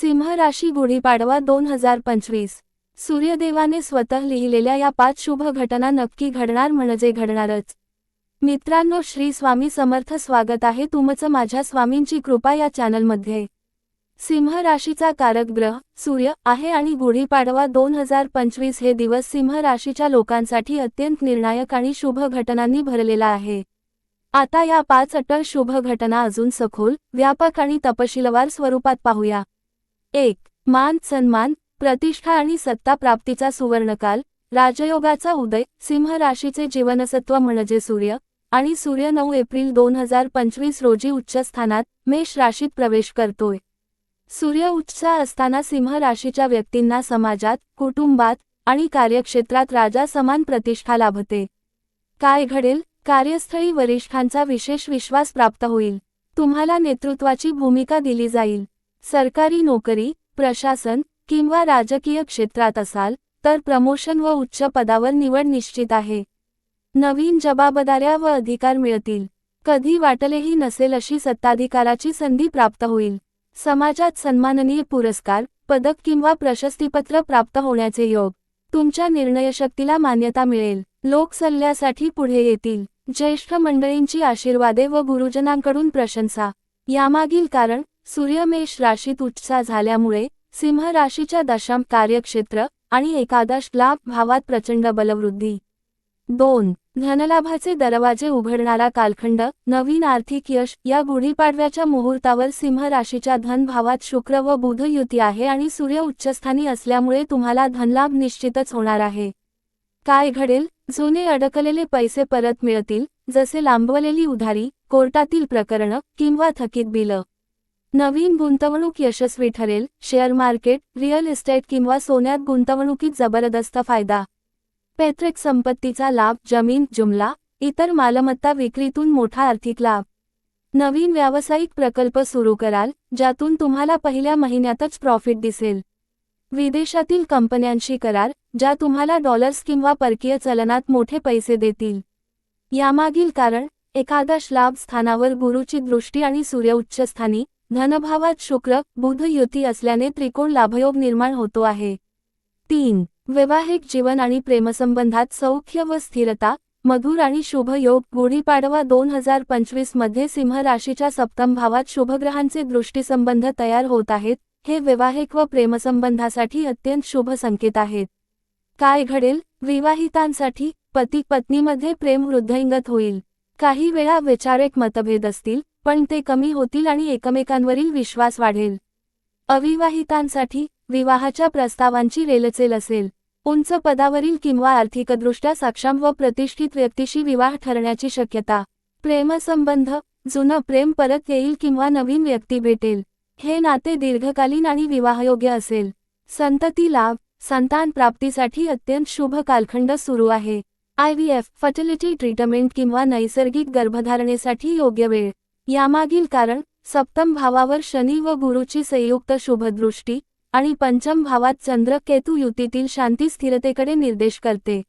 सिंह राशी गुढीपाडवा दोन हजार पंचवीस. सूर्यदेवाने स्वतः लिहिलेल्या या पाच शुभ घटना नक्की घडणार म्हणजे घडणारच. मित्रांनो श्री स्वामी समर्थ स्वागत आहे तुमचं माझ्या स्वामींची कृपा या चॅनलमध्ये. सिंह राशीचा कारक ग्रह सूर्य आहे आणि गुढीपाडवा दोन हजार पंचवीस हे दिवस सिंह राशीच्या लोकांसाठी अत्यंत निर्णायक आणि शुभ घटनांनी भरलेला आहे. आता या पाच अटळ शुभ घटना अजून सखोल व्यापक आणि तपशीलवार स्वरूपात पाहूया. एक मान सन्मान प्रतिष्ठा आणि सत्ता प्राप्तीचा सुवर्णकाल राजयोगाचा उदय सिंह राशीचे जीवनसत्व म्हणजे सूर्य आणि सूर्य नऊ एप्रिल दोन हजार पंचवीस रोजी उच्च स्थानात मेष राशीत प्रवेश करतोय. सूर्य उच्च असताना सिंह राशीच्या व्यक्तींना समाजात कुटुंबात आणि कार्यक्षेत्रात राजा समान प्रतिष्ठा लाभते. काय घडेल? कार्यस्थळी वरिष्ठांचा विशेष विश्वास प्राप्त होईल. तुम्हाला नेतृत्वाची भूमिका दिली जाईल. सरकारी नोकरी प्रशासन किंवा राजकीय क्षेत्रात असाल तर प्रमोशन व उच्च पदावर निवड निश्चित आहे. नवीन जबाबदाऱ्या व अधिकार मिळतील. कधी वाटलेही नसेल अशी सत्ताधिकाराची संधी प्राप्त होईल. समाजात सन्माननीय पुरस्कार पदक किंवा प्रशस्तीपत्र प्राप्त होण्याचे योग. तुमच्या निर्णयशक्तीला मान्यता मिळेल. लोक सल्ल्यासाठी पुढे येतील. ज्येष्ठ मंडळींची आशीर्वादे व गुरुजनांकडून प्रशंसा. यामागील कारण सूर्यमेष राशीत उच्चा झाल्यामुळे सिंह राशीच्या दशाम कार्यक्षेत्र आणि एकादश लाभ भावात प्रचंड बलवृद्धी. दोन धनलाभाचे दरवाजे उघडणारा कालखंड नवीन आर्थिक यश या गुढीपाडव्याच्या मुहूर्तावर सिंह राशीच्या धन भावात शुक्र व बुध युती आहे आणि सूर्य उच्चस्थानी असल्यामुळे तुम्हाला धनलाभ निश्चितच होणार आहे. काय घडेल? जुने अडकलेले पैसे परत मिळतील जसे लांबवलेली उधारी कोर्टातील प्रकरणं किंवा थकीत बिलं. नवीन गुंतवणूक यशस्वी ठरेल. शेअर मार्केट रिअल इस्टेट किंवा सोन्यात गुंतवणुकीत जबरदस्त फायदा. पैतृक संपत्तीचा लाभ जमीन जुमला इतर मालमत्ता विक्रीतून मोठा आर्थिक लाभ. नवीन व्यावसायिक प्रकल्प सुरू कराल ज्यातून तुम्हाला पहिल्या महिन्यातच प्रॉफिट दिसेल. विदेशातील कंपन्यांशी करार ज्या तुम्हाला डॉलर्स किंवा परकीय चलनात मोठे पैसे देतील. यामागील कारण एकादश लाभ स्थानावर गुरुची दृष्टी आणि सूर्य उच्चस्थानी धनभावात शुक्र बुध युती असल्याने त्रिकोण लाभयोग निर्माण होतो आहे. तीन. वैवाहिक जीवन आणि प्रेमसंबंधात सौख्य व स्थिरता मधुर आणि शुभ योग गुढीपाडवा दोन हजार पंचवीसमध्ये सिंह राशीच्या सप्तम भावात शुभग्रहांचे दृष्टीसंबंध तयार होत आहेत हे वैवाहिक व प्रेमसंबंधासाठी अत्यंत शुभ संकेत आहेत. काय घडेल? विवाहितांसाठी पती पत्नीमध्ये प्रेम वृद्धैंगत होईल. काही वेळा वैचारिक मतभेद असतील पण ते कमी होतील आणि एकमेकांवरील विश्वास वाढेल. अविवाहितांसाठी विवाहाच्या प्रस्तावांची रेलचेल असेल. उंच पदावरील किंवा आर्थिकदृष्ट्या सक्षम व प्रतिष्ठित व्यक्तीशी विवाह ठरण्याची शक्यता. प्रेमसंबंध जुनं प्रेम परत येईल किंवा नवीन व्यक्ती भेटेल. हे नाते दीर्घकालीन आणि विवाहयोग्य असेल. संतती लाभ संतान प्राप्तीसाठी अत्यंत शुभ कालखंड सुरू आहे. I V F fertility treatment किंवा नैसर्गिक गर्भधारणेसाठी योग्य वेळ. यामागील कारण सप्तम भावावर शनी व गुरुची संयुक्त शुभदृष्टी आणि पंचम भावात चंद्र केतू युतीतील शांती स्थिरतेकडे निर्देश करते.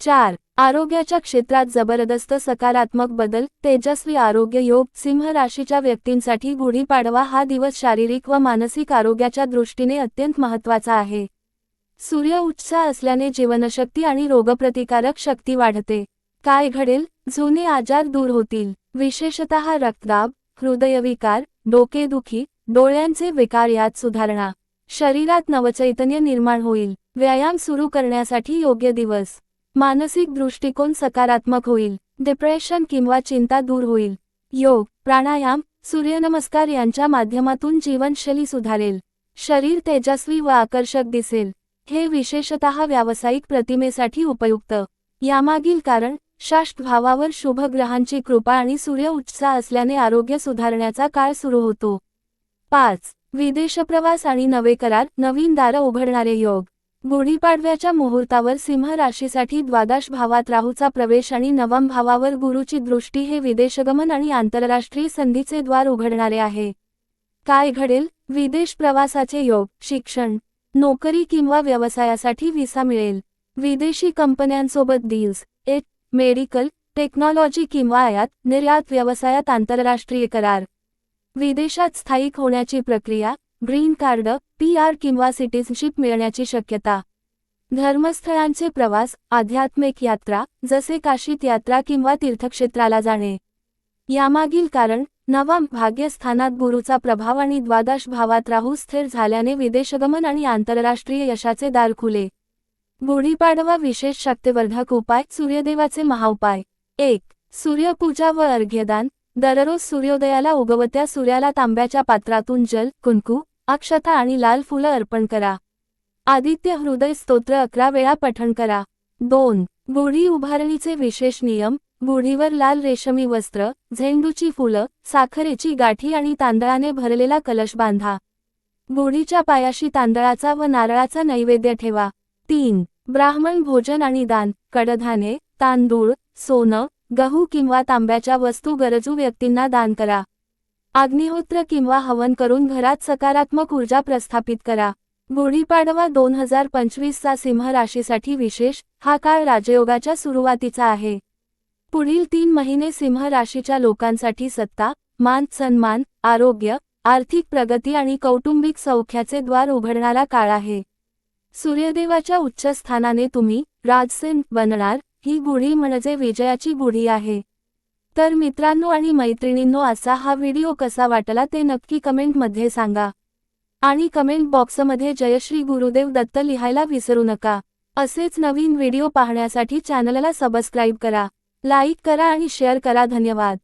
चार आरोग्याच्या क्षेत्रात जबरदस्त सकारात्मक बदल तेजस्वी आरोग्य योग सिंह राशीच्या व्यक्तींसाठी गुढीपाडवा हा दिवस शारीरिक व मानसिक आरोग्याच्या दृष्टीने अत्यंत महत्त्वाचा आहे. सूर्य उच्च असल्याने जीवनशक्ती आणि रोगप्रतिकारक शक्ती वाढते. काय घडेल? जुने आजार दूर होतील. विशेषतः रक्तदाब हृदयविकार डोकेदुखी डोळ्यांचे विकार यात सुधारणा. शरीरात नवचैतन्य निर्माण होईल. व्यायाम सुरू करण्यासाठी योग्य दिवस. मानसिक दृष्टिकोन सकारात्मक होईल. डिप्रेशन किंवा चिंता दूर होईल. योग प्राणायाम सूर्यनमस्कार यांच्या माध्यमातून जीवनशैली सुधारेल. शरीर तेजस्वी व आकर्षक दिसेल. हे विशेषतः व्यावसायिक प्रतिमेसाठी उपयुक्त. यामागील कारण भावावर शुभ ग्रहांची कृपा आणि सूर्य उत्साह असल्याने आरोग्य सुधारण्याचा काळ सुरू होतो. पाच. विदेशप्रवास आणि नवे करार नवीन दारं उघडणारे योग. गुढीपाडव्याच्या मुहूर्तावर सिंह राशीसाठी द्वादश भावात राहूचा प्रवेश आणि नवम भावावर गुरुची दृष्टी हे विदेशगमन आणि आंतरराष्ट्रीय संधीचे द्वार उघडणारे आहे. काय घडेल? विदेश प्रवासाचे योग शिक्षण नोकरी किंवा व्यवसायासाठी व्हिसा मिळेल. विदेशी कंपन्यांसोबत डील्स एच. मेडिकल टेक्नॉलॉजी किंवा आयात निर्यात व्यवसायात आंतरराष्ट्रीय करार. विदेशात स्थायिक होण्याची प्रक्रिया ग्रीन कार्ड पी आर किंवा सिटीजनशिप मिळण्याची शक्यता. धर्मस्थळांचे प्रवास आध्यात्मिक यात्रा जसे काशीत यात्रा किंवा तीर्थक्षेत्राला जाणे. यामागील कारण नवा भाग्यस्थानात गुरुचा प्रभाव आणि द्वादश भावात राहू स्थिर झाल्याने विदेशगमन आणि आंतरराष्ट्रीय यशाचे दार खुले. गुढीपाडवा विशेष शक्तिवर्धक उपाय सूर्यदेवाचे महाउपाय. एक सूर्यपूजा व अर्घ्यदान. दररोज सूर्योदयाला उगवत्या सूर्याला तांब्याच्या पात्रातून जल कुंकू अक्षता आणि लाल फुलं अर्पण करा. आदित्य हृदय स्तोत्र अकरा वेळा पठण करा. दोन गुढी उभारणीचे विशेष नियम. गुढीवर लाल रेशमी वस्त्र झेंडूची फुलं साखरेची गाठी आणि तांदळाने भरलेला कलश बांधा. गुढीच्या पायाशी तांदळाचा व नारळाचा नैवेद्य ठेवा. तीन ब्राह्मण भोजन आणि दान कडधान्ये तांदूळ सोनं गहू किंवा तांब्याच्या वस्तू गरजू व्यक्तींना दान करा. अग्निहोत्र किंवा हवन करून घरात सकारात्मक ऊर्जा प्रस्थापित करा. गुढीपाडवा दोन हजार पंचवीसचा सिंह राशीसाठी विशेष हा काळ राजयोगाच्या सुरुवातीचा आहे. पुढील तीन महिने सिंह राशीच्या लोकांसाठी सत्ता मान सन्मान आरोग्य आर्थिक प्रगती आणि कौटुंबिक सौख्याचे द्वार उघडणारा काळ आहे. सूर्यदेवाच्या उच्च स्थानाने तुम्ही राजसेन बनणार ही गुढी म्हणजे विजयाची गुढी आहे. तर मित्रांनो आणि मैत्रिणींनो असा हा व्हिडिओ कसा वाटला ते नक्की कमेंटमध्ये सांगा. आणि कमेंट बॉक्समध्ये जयश्री गुरुदेव दत्त लिहायला विसरू नका. असेच नवीन व्हिडिओ पाहण्यासाठी चॅनलला सबस्क्राईब करा लाईक करा आणि शेअर करा. धन्यवाद.